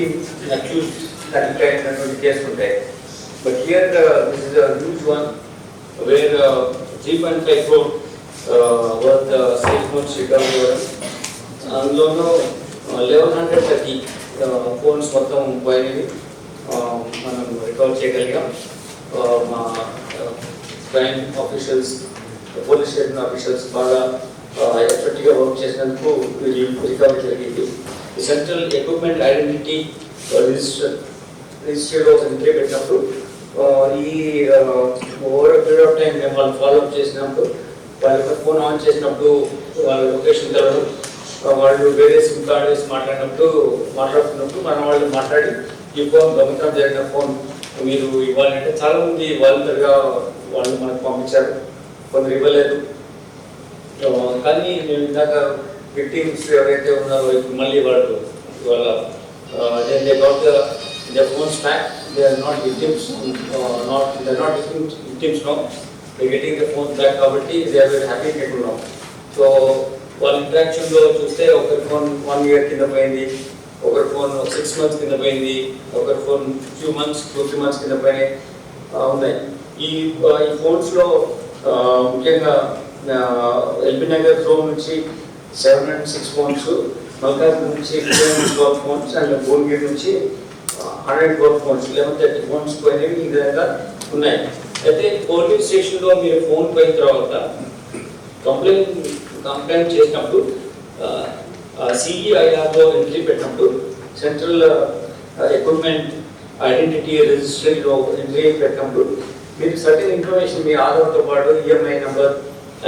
Victims accuse correct అయినటువంటి కేసులు ఉంటాయి but here this is huge one where three point five crore worth cell phones recovery అవ్వడం అందులోనూ eleven hundred thirty phones మొత్తం పోయినవి మనం రికవర్ చేయగలిగాం. మా crime officials police station officials బాగా ఎఫెక్ట్గా వర్క్ చేసినందుకు రికవరీ జరిగింది. సెంట్రల్ ఎక్విప్మెంట్ ఐడెంటిటీ రిజిస్టర్ రిజిస్టర్లో ఒక ఎంట్రీ పెట్టినప్పుడు ఈ ఓవర్ పీరియడ్ ఆఫ్ టైం మేము వాళ్ళు ఫాలోఅప్ చేసినప్పుడు వాళ్ళ యొక్క ఫోన్ ఆన్ చేసినప్పుడు వాళ్ళ లొకేషన్ తెలవడం వాళ్ళు వేరే సిమ్ కార్డ్ వేసి మాట్లాడినప్పుడు మాట్లాడుతున్నప్పుడు మనం వాళ్ళు మాట్లాడి ఈ ఫోన్ గమనించడం జరిగిన ఫోన్ మీరు ఇవ్వాలంటే చాలా మంది వాలంటీర్గా వాళ్ళు మనకు పంపించారు. కొందరు ఇవ్వలేదు. కానీ నేను ఇందాక విక్టిమ్స్ ఎవరైతే ఉన్నారో మళ్ళీ వాళ్ళు వాళ్ళ then they got the phones back they are not victims not they not victims no they getting the phones back కాబట్టి they are very happy people no so వాళ్ళ ఇంట్రాక్షన్లో చూస్తే ఒకరి ఫోన్ వన్ ఇయర్ కింద పోయింది ఒకరి ఫోన్ సిక్స్ మంత్స్ కింద పోయింది ఒకరి phone few months two three months కింద పోయినాయి ఉన్నాయి. ఈ ఈ ఫోన్స్లో ముఖ్యంగా ఎల్బీ నగర్ జోన్ నుంచి seven and six phones Malkaj నుంచి ట్వెల్వ్ ఫోన్స్ అండ్ భువనగిరి నుంచి hundred twelve phones eleven thirty phones పోయినవి ఈ విధంగా ఉన్నాయి. అయితే పోలీస్ స్టేషన్లో మీరు ఫోన్ పోయిన తర్వాత కంప్లైంట్ కంప్లైంట్ చేసినప్పుడు సిఈఐఆర్లో ఎంట్రీ పెట్టినప్పుడు సెంట్రల్ ఎక్విప్మెంట్ ఐడెంటిటీ రిజిస్ట్రీలో ఎంట్రీ పెట్టినప్పుడు మీరు సర్టెన్ ఇన్ఫర్మేషన్ మీ ఆధార్తో పాటు ఈఎంఐ నెంబర్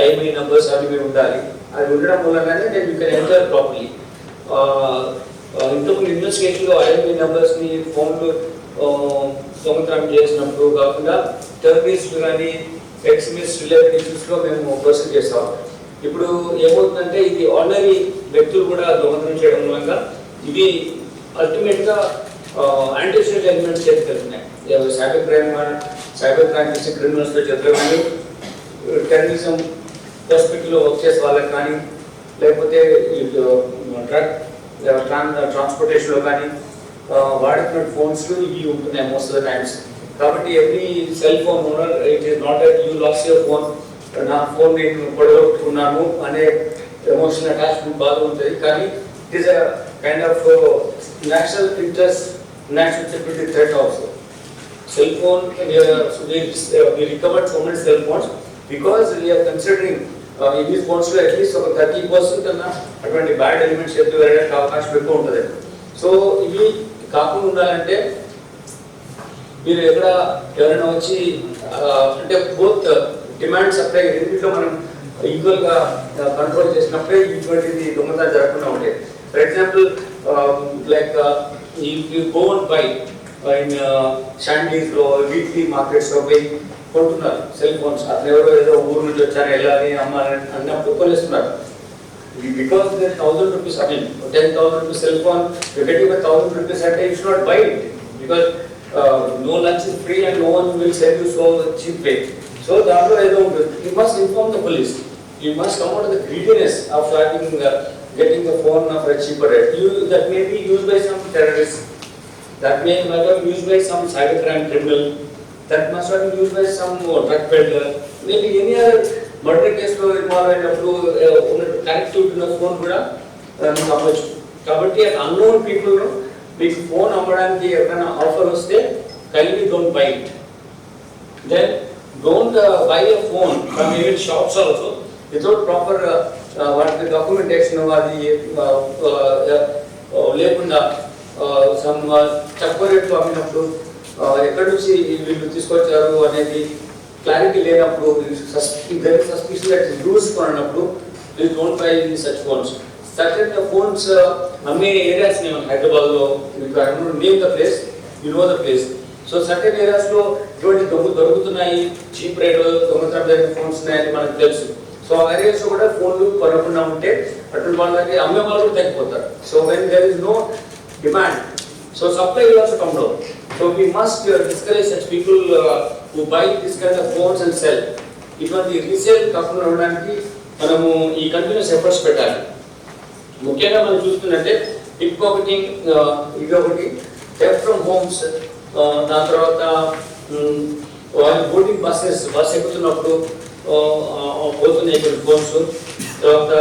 ఐఎంఐ నెంబర్స్ అవి మీరు ఉండాలి. అది ఉండడం మూలంగానే నేను యూ కెన్ ఎంటర్ ప్రాపర్లీ ఇంతకు ఇన్వెస్టిగేషన్లో ఐఎంఐ నెంబర్స్ని ఫోన్లు దొంగతనం చేసినప్పుడు కాకుండా టెర్రరిస్ట్ కానీ ఎక్స్మిస్ట్ రిలేటెడ్ ఇష్యూస్లో మేము పర్సన్ చేస్తాం. ఇప్పుడు ఏమవుతుందంటే ఇది ఆర్డినరీ వ్యక్తులు కూడా దొంగతనం చేయడం మూలంగా ఇవి అల్టిమేట్గా యాంటీసోషల్ ఎలిమెంట్స్ చేతికి వెళ్తున్నాయి. సైబర్ క్రైమ్ సైబర్ క్రైమ్ చేసే క్రిమినల్స్తో చేతులు కానీ టెర్రరిజం పర్స్పెక్టివ్లో వర్క్ చేసే వాళ్ళకి కానీ లేకపోతే డ్రగ్ ట్రాన్ ట్రాన్స్పోర్టేషన్లో కానీ ఆ, వాడుతున్న ఫోన్స్ ఇవి ఉంటున్నాయి మోస్ట్ ఆఫ్ ద టైమ్స్ కాబట్టి every cell phone owner it is not at you loss your phone నా ఫోన్ నేను పొడగొట్టుకున్నాను అనే ఎమోషనల్ అటాచ్మెంట్ బాగా ఉంటుంది. కానీ it is a kind of national interest national security threat also cell phone, we, are, so we, uh, we because we are considering uh, in these bonds at least ఒక thirty percent అన్న అటువంటి bad elements ఎత్తు వెళ్ళడానికి అవకాశం ఎక్కువ ఉంటుంది. So ఇవి కాకుండా ఉండాలంటే మీరు ఎక్కడ ఎవరైనా వచ్చి అంటే బోత్ డిమాండ్ సప్లై రెండింటిలో మనం ఈక్వల్గా కంట్రోల్ చేసినప్పుడే ఇటువంటిది దొంగతనం జరగకుండా ఉంటాయి ఫర్ ఎగ్జాంపుల్ లైక్ ఈ గోన్ అండ్ బై ఇన్ షాండీస్లో వీక్లీ మార్కెట్స్లో పోయి కొంటున్నారు సెల్ ఫోన్స్ అతను ఎవరో ఏదో ఊరు నుంచి వచ్చారు వెళ్ళాలి అమ్మాలి అన్నప్పుడు కొనేస్తున్నారు because there thousand rupees I mean ten thousand rupees cell phone you getting thousand rupees అంటే it's not buy it because no lunch is free and no one will sell you so cheap way so దాంట్లో ఏదో ఉంటుంది. You must inform the police you must come out the greediness of having getting the phone for cheaper rate you that may be use by some terrorist that may have been used by some cybercrime criminal, that must have use by some drug peddler maybe any other murder కేసులో involve అయినప్పుడు ఉన్న connectivity ఉన్న phone కూడా మీకు అమ్మచ్చు. కాబట్టి unknown people మీకు phone అమ్మడానికి ఎవరైనా ఆఫర్ వస్తే kindly don't buy it then don't buy a phone from even shops also without proper వాటి డాక్యుమెంటేషన్ అది లేకుండా సమ్ తక్కువ రేట్లో అమ్మినప్పుడు ఎక్కడి నుంచి వీళ్ళు తీసుకొచ్చారు అనేది క్లారిటీ లేనప్పుడు సస్పిషన్ దట్ యూస్ కొన్నప్పుడు please don't buy such phones certain phones అమ్మే ఏరియాస్ నేను హైదరాబాద్లో name the place you know the place so certain ఏరియాస్లో ఇటువంటి దొంగ దొరుకుతున్నాయి చీప్ రేట్ దొంగతనం జరిగిన ఫోన్స్ ఉన్నాయని మనకు తెలుసు. సో ఆ ఏరియాస్లో కూడా ఫోన్లు కొనకుండా ఉంటే అటువంటి వాళ్ళకి అమ్మే వాళ్ళు కూడా తగ్గిపోతారు. So when there is no demand so supply will also come. So we must uh, discourage such people uh, who buy this kind of phones and sell. ఇటువంటి రీసేల్ కాకుండా ఉండడానికి మనము ఈ కంటిన్యూస్ ఎఫర్ట్స్ పెట్టాలి. ముఖ్యంగా మనం చూస్తున్నట్టే పిక్ పాకెటింగ్ ఇది ఒకటి థెఫ్ట్ ఫ్రమ్ హోమ్స్ దాని తర్వాత వాళ్ళు బోటింగ్ బస్సెస్ బస్ ఎక్కుతున్నప్పుడు పోతున్నాయి కొన్ని ఫోన్స్ తర్వాత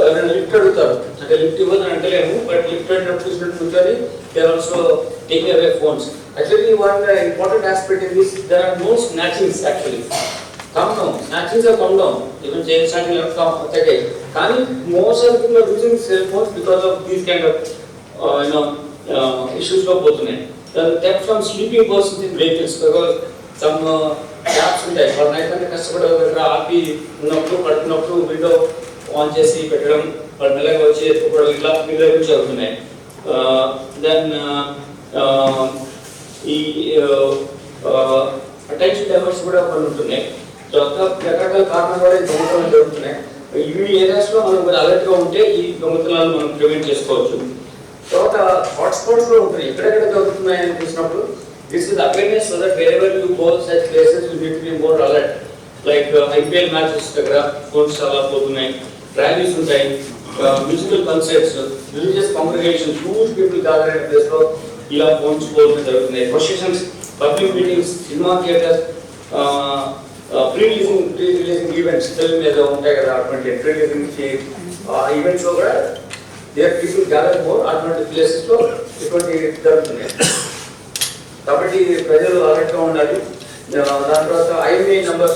ఎవరైనా లిఫ్ట్ అడుగుతారు. అంటే లిఫ్ట్ ఇవ్వదని అంటలేము బట్ లిఫ్ట్ అడిగినప్పుడు చూసినట్టు కూర్చొని they also taking away phones actually one important aspect in this there are no snatchings actually come down snatchings are come down even chain snatching తగ్గాయి కానీ most of people are using cell phones because of these kind of you know ఇష్యూస్లో పోతున్నాయి. టెప్ from sleeping persons in vehicles because some apps ఉంటాయి. వాళ్ళ night అంతా కష్టపడే దగ్గర ఆపి ఉన్నప్పుడు పడుతున్నప్పుడు విండో ఆన్ చేసి పెట్టడం వాళ్ళు మెల్లగా వచ్చి ఎత్తుకోవడం ఇట్లా మీద నుంచి అవుతున్నాయి. దెన్ ఈ అటెన్షన్ డైవర్స్ కూడా కొన్ని ఉంటున్నాయి. తర్వాత రకరకాల కారణాలు కూడా దొంగతనాలు జరుగుతున్నాయి. ఈ ఏరియాస్లో మనం అలర్ట్ అలర్ట్గా ఉంటే ఈ దొంగతనాలు మనం ప్రివెంట్ చేసుకోవచ్చు. తర్వాత హాట్స్పాట్స్ కూడా ఉంటాయి. ఎక్కడెక్కడ దొరుకుతున్నాయి అని చూసినప్పుడు this is awareness so that wherever you go such places you need be more alert like IPL matches దగ్గర ఫోన్స్ చాలా పోతున్నాయి. ర్యాలీస్ ఉంటాయి. Musical concerts religious congregation huge people gather అయిన ప్లేస్లో ఇలా ఫోన్స్ పోతున్నాయి జరుగుతున్నాయి processions public meetings cinema theatres pre releasing pre releasing events film ఏదో ఉంటాయి కదా అటువంటి ప్రీ రిలీజింగ్ ఈవెంట్స్లో కూడా దేర్ పీపుల్ గ్యాదర్ మోర్ అటువంటి ప్లేసెస్లో ఇటువంటి జరుగుతున్నాయి. కాబట్టి ప్రజలు అలర్ట్గా ఉండాలి. దాని తర్వాత ఐఎంఏ నెంబర్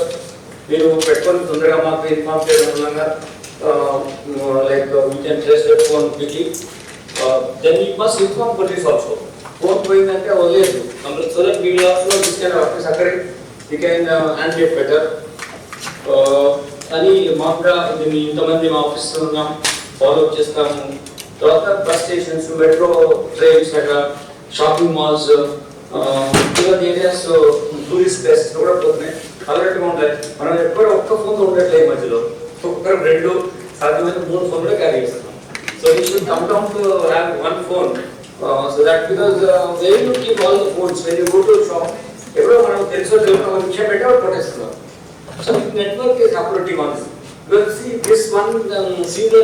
మీరు పెట్టుకొని తొందరగా మాకు ఇన్ఫార్మ్ చేయడం మూలంగా like you can trace that phone quickly then you must inform police also phone పోయిందంటే వదిలేదు so that we also this can office అక్కడే you can handle it better అని మాకు కూడా దీన్ని ఇంతమంది మా ఆఫీస్ ఉన్నాం. ఫాలో అప్ చేస్తాము. తర్వాత బస్ స్టేషన్స్ మెట్రో ట్రైన్స్ అక్కడ షాపింగ్ మాల్స్ ఇలాంటి ఏరియాస్ టూరిస్ట్ ప్లేసెస్ కూడా పోతున్నాయి. అలర్ట్గా ఉండాలి మనం ఎప్పుడు ఒక్క ఫోన్ ఉండట్లేదు మధ్యలో. ఒక్కరు రెండు సాధ్యమైన మూడు ఫోన్ క్యారీ చేస్తున్నాం so you should come down to have one phone so that because way you keep all the phones when you go to shop ఎవరో మనం తెలుసో తెలియదు ఒక విషయం పెట్టి వాళ్ళు కొట్టేస్తున్నాం so network is operating on this. Well, see, this one um, Caesar,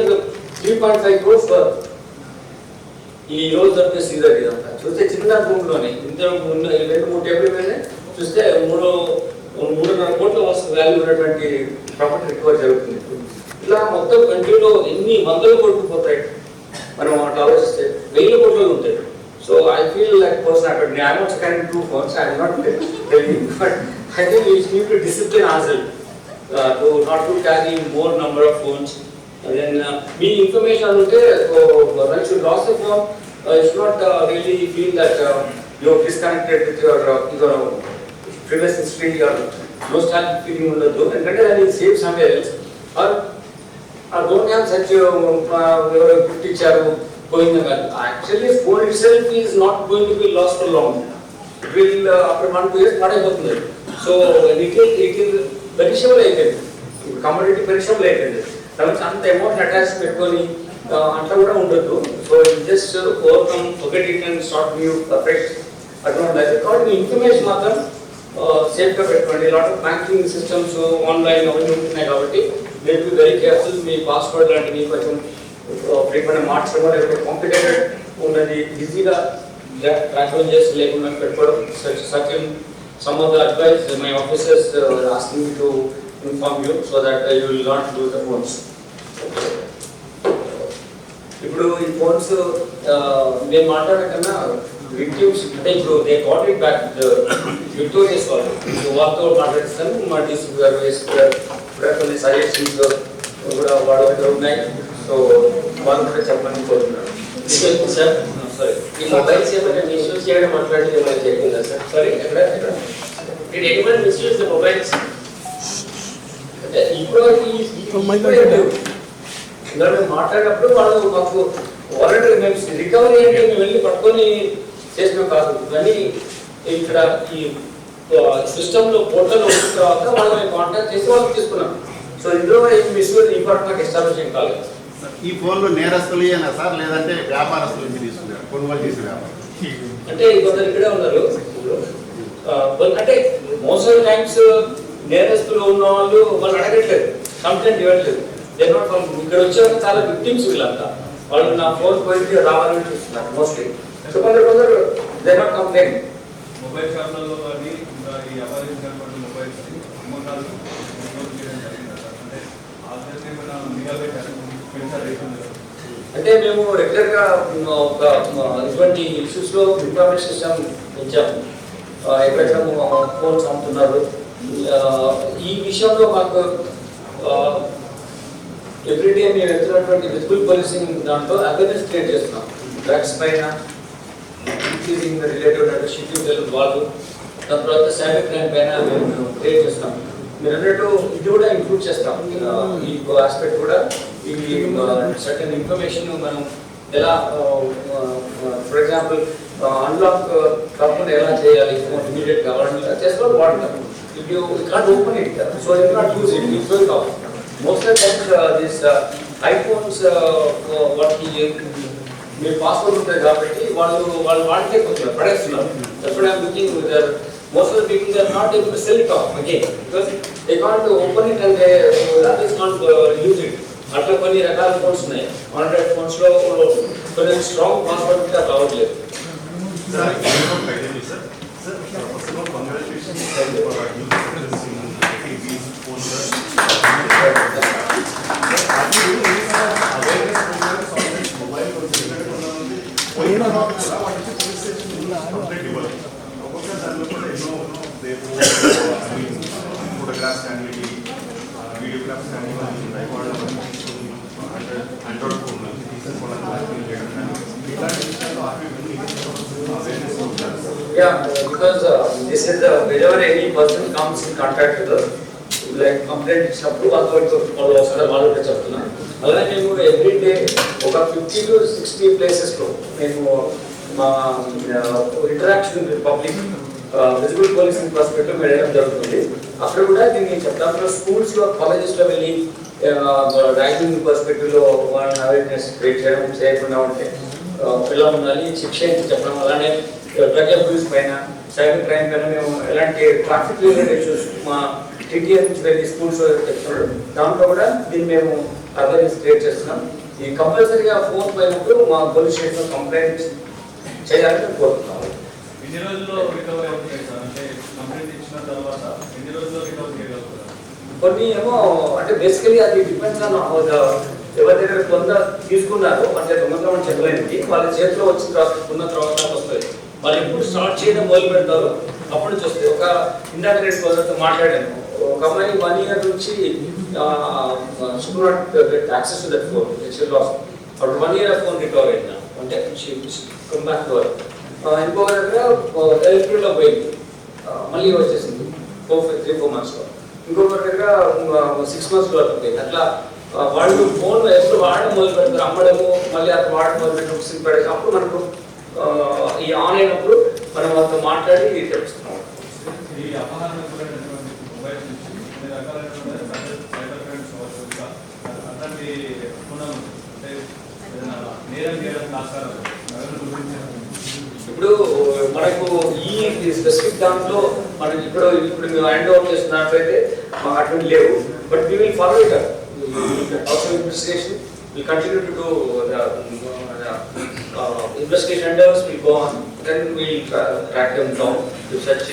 three point five crores ఈ రోజు దొరికే సీజర్ ఇదంతా. చూస్తే చిన్న భూమిలోనే ఇంత రెండు మూడు టేబుల్ మీద చూస్తే మూడు మూడున్నర కోట్ల వస్తు వాల్యూ ఉన్నటువంటి ప్రాపర్టీ రికవర్ జరుగుతుంది. ఇలా మొత్తం కంట్రీలో ఎన్ని వందల కోట్లు పోతాయి మనం అట్లా ఆలోచిస్తే వెయ్యి కోట్లు ఉంటాయి. So I feel like person అక్కడ I not carrying two phones I not telling but I think you need to discipline ourself to not to carry more number of phones then me information ఉంటే one should loss the phone should not really feel that you disconnected with your your previous history or nostalgic feeling ఉండదు ఎందుకంటే అది save somewhere else or ah don't have such ఎవరో gift ఇచ్చారు కాదు actually phone itself is not going to be last for long it will after one two years పడైపోతుంది. So it it ill perishable అయిపోయింది. Community commodity perishable అయిపోయింది. దానికి అంత amount attach పెట్టుకొని అంతా అట్లా కూడా ఉండదు సో జస్ట్ ఓవర్కమ్ ఒకటి ఇట్ అండ్ న్యూ పర్ఫెక్ట్ అటువంటి లేదు కాబట్టి ఇన్ఫర్మేషన్ మాత్రం సేఫ్గా పెట్టుకోండి. Lot of banking systems online అవన్నీ ఉంటున్నాయి కాబట్టి మీరు బి వెరీ కేర్ఫుల్ మీ పాస్వర్డ్ లాంటివి కొంచెం ఫ్రీక్వెంట్ మార్చడం లేకపోతే కాంప్లికేటెడ్ ఉన్నది ఈజీగా ట్రాన్స్ఫర్ చేసి లేకుండా పెట్టుకోవడం such such some of the advice my officers asking to inform you so that you will not do the phones ఇప్పుడు ఈ ఫోన్స్ uh, మేము మాట్లాడే కన్నా విక్టిమ్స్ అంటే ఇప్పుడు they caught it back victorious వాళ్ళు. వాళ్ళతో మాట్లాడిస్తాను మా డిస్ట్రిక్ట్ గారు ఎస్పీ గారు కూడా కొన్ని సజెషన్స్ కూడా వాళ్ళ దగ్గర ఉన్నాయి. సో వాళ్ళు కూడా చెప్పని కోరుతున్నాను. సార్ సారీ ఈ మొబైల్స్ ఏమైనా మిస్యూజ్ చేయడం మాట్లాడేది ఏమైనా జరిగిందా సార్? సారీ ఎక్కడ ఎక్కడ? Did anyone misuse the mobiles? అంటే ఇప్పుడు. ఇందులో మేము మాట్లాడినప్పుడు వాళ్ళు మాకు వాలంటీర్ మేము రికవరీ అంటే మేము వెళ్ళి పట్టుకొని చేసినాం కాదు. ఇవన్నీ ఇక్కడ ఈ సిస్టమ్లో పోర్టల్ వచ్చిన తర్వాత వాళ్ళని కాంటాక్ట్ చేసి వాళ్ళకి తీసుకున్నాం. సో ఇందులో ఏం మిస్ ఇంపార్ట్ నాకు ఎస్టాబ్లిష్ ఏం కాలేదు. ఈ ఫోన్లు నేరస్తులేనా సార్? లేదంటే వ్యాపారస్తుల నుంచి తీసుకున్నారు? కొనుగోలు చేసిన వ్యాపారం. అంటే కొందరు ఇక్కడే ఉన్నారు. అంటే మోస్ట్ ఆఫ్ టైమ్స్ నేరస్తులు ఉన్న వాళ్ళు వాళ్ళు అడగట్లేదు. కంప్లైంట్ ఇవ్వట్లేదు. From- ఇక్కడ వచ్చాక చాలా విక్టిమ్స్ వీళ్ళంతా. వాళ్ళు నా ఫోన్ పోయింది రావాలని చూస్తున్నారు మోస్ట్లీ సో కొందరు కొందరు దే నాట్ కంప్లైంట్ మొబైల్ షాప్లలో కానీ ఇంకా ఈ అపహరించినటువంటి మొబైల్స్ అమ్మకాలు కొనుగోలు చేయడం సార్? అంటే ఆల్రెడీ ఏమైనా పెంచారు అంటే మేము రెగ్యులర్గా ఒక ఇటువంటి ఇష్యూస్లో ఇన్ఫర్మేషన్ సిస్టమ్ పెంచాము. ఎక్కడెక్కడ ఫోన్స్ అమ్ముతున్నారు. ఈ విషయంలో మాకు ఎవ్రీడే మేము వెళ్తున్నటువంటి విజిబుల్ పోలీసింగ్ దాంట్లో అవేర్నెస్ క్రియేట్ చేస్తున్నాం. డ్రగ్స్ పైన ఇంక్రీజింగ్ రిలేటెడ్ షెడ్యూల్ వాళ్ళు. దాని తర్వాత సైబర్ క్రైమ్ పైన మేము క్రియేట్ చేస్తాం. మీరు అన్నట్టు ఇది కూడా ఇంక్లూడ్ చేస్తాం. ఈ ఆస్పెక్ట్ కూడా ఈ సర్టన్ ఇన్ఫర్మేషన్ మనం ఎలా ఫర్ ఎగ్జాంపుల్ అన్లాక్ కాకుండా ఎలా చేయాలి? ఫోన్ ఇమీడియట్గా చేసుకోవాలి వాడతాం. If you can't open it so you not use it you throw off most of times this iPhones వాటికి మీరు పాస్వర్డ్ ఉంటుంది కాబట్టి వాళ్ళు వాళ్ళు వాడితే కొంచెం పడేస్తున్నారు. ఎప్పుడు I'm looking most of people are not able to sell it off again because they can't open it and that is not use it అట్లా కొన్ని రకాల ఫోన్స్ ఉన్నాయి ఆండ్రాయిడ్ ఫోన్స్ లో కొన్ని స్ట్రాంగ్ పాస్వర్డ్ ఉంటే అది రావట్లేదు సార్ ఇది ఫోటోగ్రాఫ్స్ కానీ వీడియోగ్రాఫ్స్ కానీ ఇవన్నీ ఉంటాయి వాళ్ళ అంటే ఆండ్రాయిడ్ ఫోన్ నుంచి తీసుకోవడానికి బ్లాక్మెయిల్ చేయడం కానీ ఇలాంటి విషయాలు ఆర్మీ అవేర్నెస్ ఉంటారు Yeah, because uh, this is the, whenever any person comes in contact with us, like complaint ఇచ్చినప్పుడు వాళ్ళతో వాళ్ళతో వాళ్ళు వస్తారు వాళ్ళు కూడా చెప్తున్నా. అలాగే మేము ఎవ్రీ డే ఒక ఫిఫ్టీ టు సిక్స్టీ ప్లేసెస్లో మేము మా interaction with public visible policing perspective వెళ్ళడం జరుగుతుంది. అక్కడ కూడా దీన్ని చెప్తాం. స్కూల్స్లో కాలేజెస్లో వెళ్ళి ర్యాంకింగ్ పర్స్పెక్టివ్లో వాళ్ళని అవేర్నెస్ క్రియేట్ చేయడం చేయకుండా ఉంటే పిల్లలు ఉండాలి శిక్ష చెప్పడం అలానే డ్రగ్ అబ్యూస్ పైన సైబర్ క్రైమ్ పైన మేము ఎలాంటి ట్రాఫిక్ రిలేటెడ్ ఇష్యూస్ మా టీటీఆర్ నుంచి వెళ్ళి స్కూల్స్ చెప్తున్నాడు దాంట్లో కూడా దీన్ని మేము అవేర్నెస్ క్రియేట్ చేస్తున్నాం. ఈ కంపల్సరీగా ఫోన్ పోయినప్పుడు మా పోలీస్ స్టేషన్ కంప్లైంట్ చేయాలని కోరుతున్నాము. ఎన్ని రోజుల్లో రికవరీ అవుతాయి సార్? అంటే కంప్లైంట్ ఇచ్చిన తర్వాత ఎన్ని రోజుల్లో రికవరీ చేయగలుగుతారు? కొన్ని ఏమో అంటే బేసికలీ అది డిపెండ్స్ ఆన్ ఎవరి దగ్గర కొంత తీసుకున్నారు అంటే దొంగతనం చెప్పలేనికి వాళ్ళ చేతిలో వచ్చిన తర్వాత ఉన్న తర్వాత వస్తుంది. వాళ్ళు ఎప్పుడు స్టార్ట్ చేయడం మొదలు పెడతారు అప్పుడు చూస్తే ఒక ఇందాక నేను కొందరితో మాట్లాడాను. ఒక అమ్మాయి వన్ ఇయర్ నుంచి not get access to that phone it's loss అప్పుడు వన్ ఇయర్ ఫోన్ రికవర్ అయిందా అంటే కమ్ బ్యాక్ టు వర్క్ ఇంకో దగ్గర ఏప్రిల్లో పోయింది. మళ్ళీ వచ్చేసింది. ఫోర్ త్రీ ఫోర్ మంత్స్లో ఇంకొకరి దగ్గర సిక్స్ మంత్స్ వరకు పోయింది. అట్లా వాళ్ళు ఫోన్ ఎప్పుడు వాడడం మొదలు పెడతారు అమ్మడము మళ్ళీ అక్కడ వాడడం మొదలు పెట్టి బుక్స్ పడేసి అప్పుడు మనకు ఈ ఆన్ అయినప్పుడు మనం వాళ్ళతో మాట్లాడి తెలుస్తున్నాం ఈ అపహరణ అట్లాంటి నేరం చేయడానికి ఆస్కారం ఉంది. ఎవరి గురించి ఇప్పుడు మనకు ఈ స్పెసిఫిక్ దాంట్లో మనకి ఇప్పుడు ఇప్పుడు మేము హ్యాండ్ ఓవర్ చేస్తున్నట్లయితే మాకు అటువంటి లేవు. But we will follow it also investigation will continue to do investigation అండర్స్ will go on then will track them down to such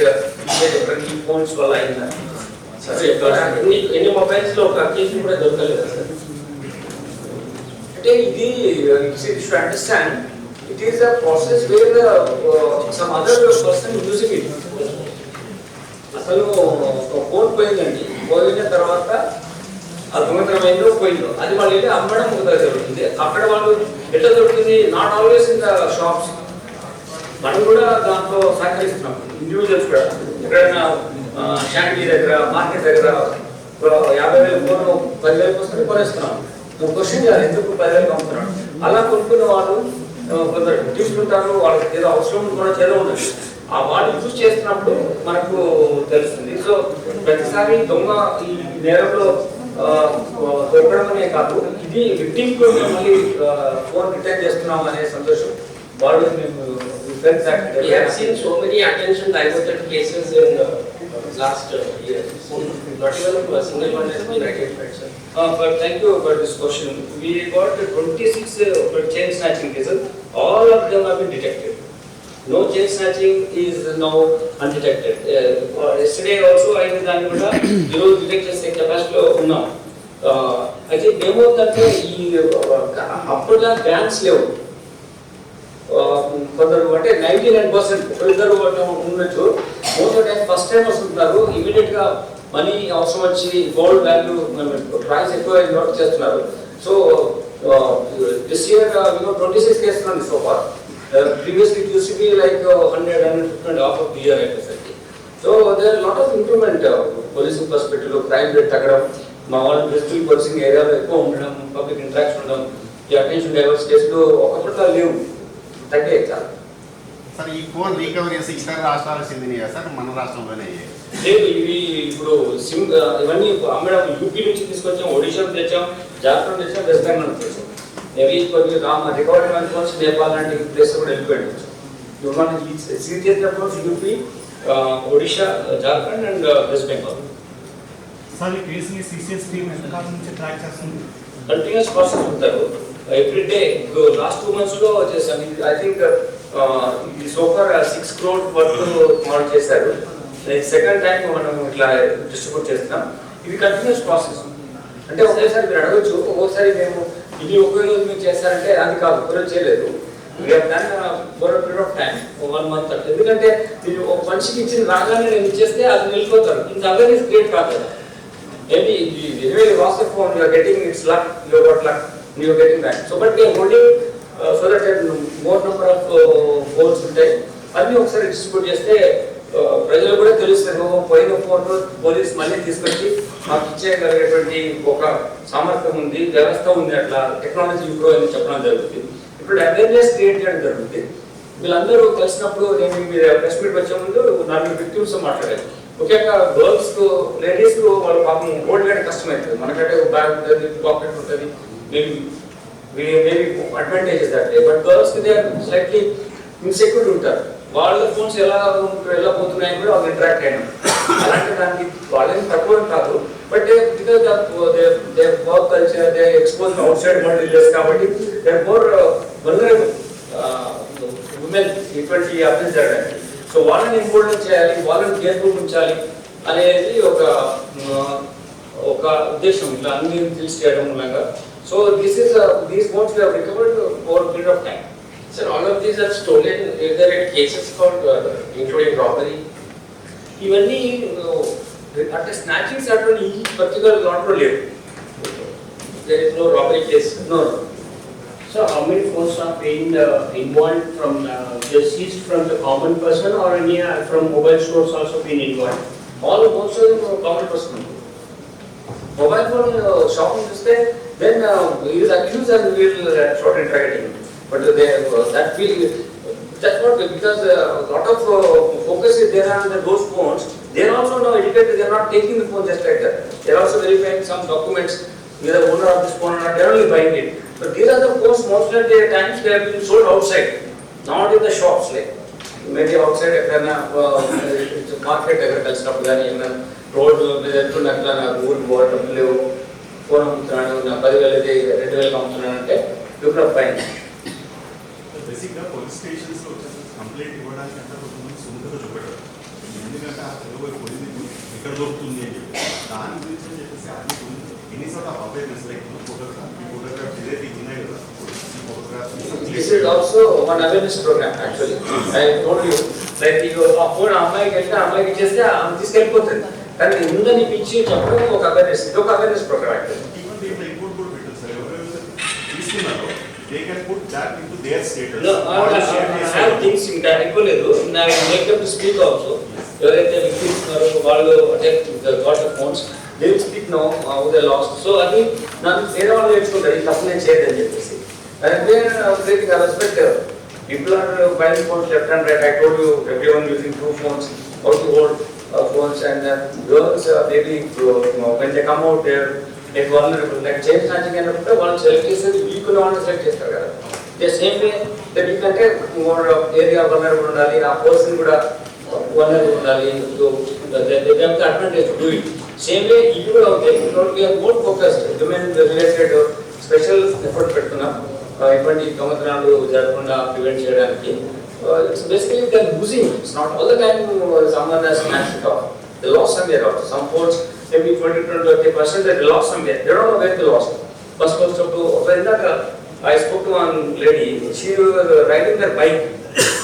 ప్రతి ఫోన్స్ వల్ల అయిందా సరే ఎన్ని ఎన్ని మొబైల్స్లో ఒక కేసు కూడా దొరకలేదు సార్ అంటే ఇది it's it is a process where the, process some other person using it. అసలు ఫోన్ పోయిందండి. పోయిన తర్వాత ఆ దొంగతనం పోయిందో అది వాళ్ళు వెళ్ళి అమ్మడం జరుగుతుంది అక్కడ వాళ్ళు ఎట్లా దొరుకుతుంది? Not always in the shops మనం కూడా దాంట్లో సహకరిస్తున్నాం. ఇండివిజువల్స్ కూడా. ఎక్కడైనా షాంటీ దగ్గర మార్కెట్ దగ్గర యాభై వేల ఫోన్ పదివేలకు వస్తే కొనేస్తున్నాం. నువ్వు క్వశ్చన్ చేయాలి ఎందుకు పదివేలకు అమ్ముతున్నాడు అలా కొనుక్కున్న వాళ్ళు కొందరు తీసుకుంటారు వాళ్ళకి ఏదో అవసరం కూడా చేదో ఉండదు ఆ వాళ్ళు యూజ్ చేస్తున్నప్పుడు మనకు తెలుస్తుంది సో ప్రతిసారి దొంగ ఈ నేరంలో ఆ, దొరకడం అనే కాదు ఇది విక్టిమ్ మళ్ళీ ఫోన్ రిటర్న్ చేస్తున్నాం అనే సంతోషం వాళ్ళు మేము We have seen so many attention diverted cases in uh, last year. Not even a single one has been identified, sir. Uh, but thank you for this question. We got the 26 uh, chain snatching cases. All of them have been detected. No chain snatching is now undetected. Uh, yesterday also అయిన దాన్ని కూడా ఈరోజు detect చేసే కెపాసిటీలో ఉన్నాం Uh, అయితే ఏమవుతుందంటే ఈ uh, అప్పుడులా బ్యాంక్స్ లేవు Uh, కొందరు అంటే నైన్టీ నైన్ పర్సెంట్ ఇద్దరు ఉండొచ్చు మోస్ట్ టైం ఫస్ట్ టైం వస్తుంటున్నారు ఇమీడియట్గా మనీ అవసరం వచ్చి గోల్డ్ వాల్యూ ప్రైస్ ఎక్కువ నోట్ చేస్తున్నారు. So this year twenty six చేస్తున్నాను సో ఫార్ ప్రీవియస్లీ చూసి be like hundred hundred fifty of of year అయిపోయింది so there lot of improvement policing perspective crime rate తగ్గడం మా వాళ్ళు డిజిటల్ పోలీసింగ్ ఏరియాలో ఎక్కువ ఉండడం పబ్లిక్ ఇంట్రాక్షన్ ఉండడం ఈ అటెన్షన్ డైవర్స్ కేసులు ఒకప్పుడు లేవు. తగ్గే చాలా. సార్ ఈ ఫోన్ రీకవరీస్ ఇతర రాష్ట్రాలకు చెందినయా సార్ మన రాష్ట్రంలోనే అయ్యాయి. లేదు ఇవి ఇప్పుడు సిమ్ ఇవన్నీ అమ్మడం యూపీ నుంచి తీసుకొచ్చాం ఒడిషా తెచ్చాం జార్ఖండ్ తెచ్చాం వెస్ట్ బెంగాల్ తెచ్చాం. కొన్ని రామ రికవరీ అనుకోవచ్చు నేపాల్ లాంటి ప్లేస్ కూడా వెళ్ళిపోయింది ఇప్పుడు మనం సీజ్ చేసినప్పుడు యూపీ ఒడిషా జార్ఖండ్ అండ్ వెస్ట్ బెంగాల్. సార్ ఈ కేసుని సిసిఎస్ టీమ్ ఎంతకాలం నుంచి ట్రాక్ చేస్తుంది? కంటిన్యూస్ ప్రాసెస్ ఉంటారు. ఎవ్రీ డే లాస్ట్ టూ మంత్స్లో చేశాను I think so far six crore work model చేశారు. సెకండ్ టైం మనం ఇట్లా డిస్ట్రిబ్యూట్ చేస్తున్నాం. ఇది కంటిన్యూస్ ప్రాసెస్ అంటే ఒకేసారి మీరు అడగచ్చు ఒక్కోసారి మేము ఇది ఒకే రోజు మీరు చేస్తారంటే అది కాదు ఒకే చేయలేదు. Period of time one month అంటే ఎందుకంటే మీరు ఒక మనిషికి ఇచ్చిన రాగానే నేను ఇచ్చేస్తే అది వెళ్ళిపోతారు. ఇంత అవేర్నెస్ క్రియేట్ కాదు కదా. Maybe anyway WhatsApp phone you are getting it's luck are got luck luck, getting back so but you are getting back. So but we uh, uh, uh, ఉంటాయి. అన్ని ఒకసారి డిస్ట్రిబ్యూట్ చేస్తే ప్రజలు కూడా తెలుస్తారు. పోయిన ఫోన్ పోలీస్ మళ్ళీ తీసుకొచ్చి మాకు ఇచ్చేయగలిగేటువంటి ఒక సామర్థ్యం ఉంది వ్యవస్థ ఉంది అట్లా టెక్నాలజీ ఇంప్రూవ్ అని చెప్పడం జరుగుతుంది. ఇప్పుడు అవేర్నెస్ క్రియేట్ చేయడం జరుగుతుంది. వీళ్ళందరూ కలిసినప్పుడు నేను మీరు ప్రెస్ మీట్ వచ్చే ముందు నలుగురు విక్టిమ్స్ మాట్లాడారు. ముఖ్యంగా గర్ల్స్కు లేడీస్కు వాళ్ళ పాపం రోడ్ కష్టం కష్టమవుతుంది మనకంటే బ్యాగ్ ఉంటుంది పాకెట్ ఉంటుంది మేబీ అడ్వాంటేజెస్ దట్ బట్ గర్ల్స్కి దే స్లైట్లీ ఇన్సెక్యూర్ ఉంటారు. వాళ్ళ ఫోన్స్ ఎలా ఉంటు- ఎలా పోతున్నాయని కూడా వాళ్ళు ఇంటరాక్ట్ అయినారు. అలాంటి దానికి వాళ్ళని తక్కువ కాదు. But because they work culture they expose outside world కాబట్టి దే మోర్ వల్నరబుల్ ఉమెన్ ఇటువంటి అర్థం జరగడానికి సో వాళ్ళని ఇంపార్టెంట్ చేయాలి వాళ్ళని కేర్ఫుల్ ఉంచాలి అనేది ఒక ఒక ఉద్దేశం. ఇట్లా అన్ని తెలిసి చేయడం మూలంగా. So this is these most recovered over period of time Sir, all of these are stolen. There are cases for, uh, including robbery. Ivanni uh, at snatchings are particular not related. There is no robbery case. No. So how many phones are being uh, involved from uh, seized from the common person or any uh, from mobile stores also been involved? All phones are from common person. Mobile phone uh, shopping is there, then uh, he is accused and we will uh, short and him. Will short interrogating but they that feel that not because lot of focus is there on those phones they are also no educated they are not taking the phone just like that they are also verifying some documents either owner of this phone or not, they are only buying it. But these are the phones most of the times they have been sold outside, not in the shops like. Maybe outside ఎక్కడైనా market ఎక్కడ కలిసినప్పుడు కానీ ఏమైనా road మీద వెళ్తున్న అట్లా నాకు ఊరికి పోవటం లేవు ఫోన్ అమ్ముతున్నాను నా పదివేలు అయితే రెండు వేలకు అమ్ముతున్నాను అంటే యూక్రాఫ్ పైన బేసిక్గా పోలీస్ స్టేషన్స్లో వచ్చేసి కంప్లైంట్ ఇవ్వడానికి అంటే కొంతమంది సుముఖత చూపెట్టారు ఎందుకంటే ఆ తెలుగు పోయింది ఇక్కడ దొరుకుతుంది అని చెప్పి దాని గురించి అని చెప్పేసి అది ఎన్ని sort of awareness like photograph ఈ ఫోటోగ్రాఫ్ ఏదైతే ఉన్నాయి కదా ఈ photograph this is also one awareness programme actually I told you like ఆ ఫోన్ ఆ అమ్మాయికి వెళ్తే ఆ అమ్మాయికి ఇచ్చేస్తే ఆమె తీసుకెళ్ళిపోతుంది కానీ ఉందని పిచ్చి చెప్పడం ఒక అవేర్నెస్ ఇది ఒక అవేర్నెస్ ప్రోగ్రామ్ యాక్చువల్లీ ఈవెన్ దీంట్లో ఇంకోటి కూడా పెట్టారు సార్ ఎవరైతే తీసుకున్నారో they can put that there I I have things ఇంకా అయిపోలేదు నా మేక్ టు స్పీక్ ఆల్సో ఎవరైతే విక్టిమ్స్ ఉన్నారో వాళ్ళు అంటే got phones they speak no how they lost so అది నాకు వేరే వాళ్ళు నేర్చుకుంటారు. ఈ తప్పు నేను చేయదని చెప్పేసి. అదే creating respect people are buying phones left and right I told you everyone using two phones how to hold phones and girls maybe when they come out like వాళ్ళు స్నాచింగ్ అయినప్పుడు వాళ్ళు సెలెక్ట్ చేసేది వీక్ ఉన్న వాళ్ళని select చేస్తారు కదా. They same way ఎందుకంటే more area vulnerable ఉండాలి ఆ పర్సన్ కూడా వనరు ఉండాలి advantage do it same way ఇది కూడా అవుతాయి we are more focused human related special effort పెడుతున్నాం. Uh, ఇటువంటి దొంగతనాలు జరగకుండా ప్రివెంట్ చేయడానికి. It's basically they're losing it's not all the time someone has smash it off they lose somewhere also some force maybe twenty twenty thirty percent they lose somewhere they don't know where they lose bus వచ్చినప్పుడు ఒక ఇందాక I spoke to one lady she riding their bike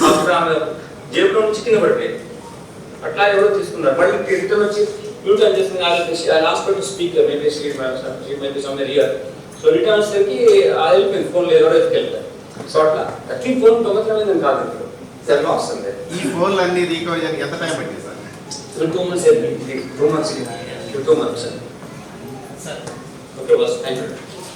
అప్పుడు ఆమె జేబులో నుంచి కింద పడిపోయింది. అట్లా ఎవరో తీసుకున్నారు. మళ్ళీ రిటర్న్ వచ్చి యూటర్న్ చేసింది I lost to speak maybe she maybe somewhere here so return వచ్చేసరికి ఆ వెళ్ళిపోయింది ఫోన్ ఎవరో ఎత్తుకెళ్తారు సో అట్లా. యాక్చువల్లీ ఫోన్ దొంగతనమైందని కాదు ఇప్పుడు. సార్ లాస్ ఈ ఫోన్లు అన్ని రీకవర్ చేయడానికి ఎంత టైం పట్టింది sir two months two months two months okay bus thank you